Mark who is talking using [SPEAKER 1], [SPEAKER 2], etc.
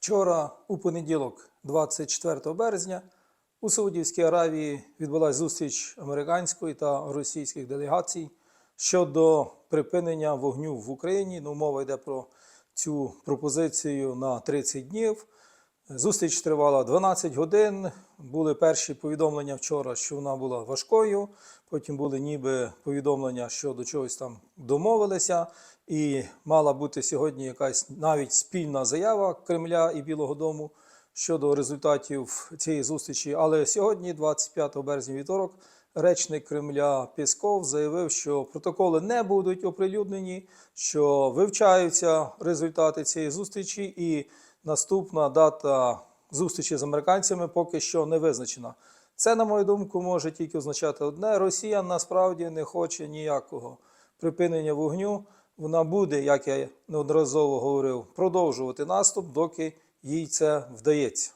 [SPEAKER 1] Вчора, у понеділок, 24 березня, у Саудівській Аравії відбулася зустріч американської та російських делегацій щодо припинення вогню в Україні. Ну, мова йде про цю пропозицію на 30 днів. Зустріч тривала 12 годин. Були перші повідомлення вчора, що вона була важкою. Потім були ніби повідомлення, що до чогось там домовилися, і мала бути сьогодні якась навіть спільна заява Кремля і Білого Дому щодо результатів цієї зустрічі. Але сьогодні, 25 березня, вівторок, речник Кремля Пєсков заявив, що протоколи не будуть оприлюднені, що вивчаються результати цієї зустрічі, і наступна дата зустрічі з американцями поки що не визначена. Це, на мою думку, може тільки означати одне: Росія насправді не хоче ніякого припинення вогню. Вона буде, як я неодноразово говорив, продовжувати наступ, доки їй це вдається.